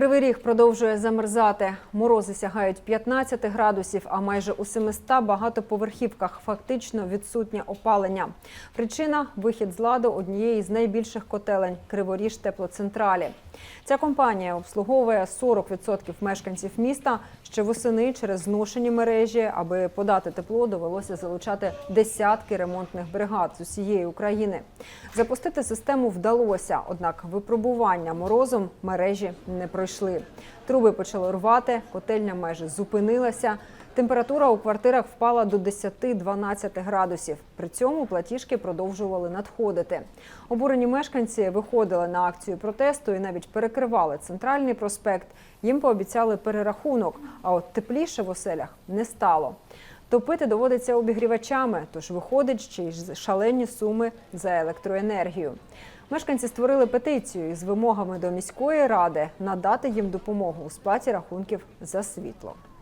Кривий ріг продовжує замерзати. Морози сягають 15 градусів, а майже у 700 багатоповерхівках фактично відсутнє опалення. Причина вихід з ладу однієї з найбільших котелень Криворіж теплоцентралі. Ця компанія обслуговує 40% мешканців міста. Ще восени через зношені мережі, аби подати тепло, довелося залучати десятки ремонтних бригад з усієї України. Запустити систему вдалося, однак випробування морозом мережі не пройшли. Труби почали рвати, котельня майже зупинилася. Температура у квартирах впала до 10-12 градусів. При цьому платіжки продовжували надходити. Обурені мешканці виходили на акцію протесту і навіть перекривали центральний проспект. Їм пообіцяли перерахунок, а от тепліше в оселях не стало. Топити доводиться обігрівачами, тож виходить ще й шалені суми за електроенергію. Мешканці створили петицію з вимогами до міської ради надати їм допомогу у сплаті рахунків за світло.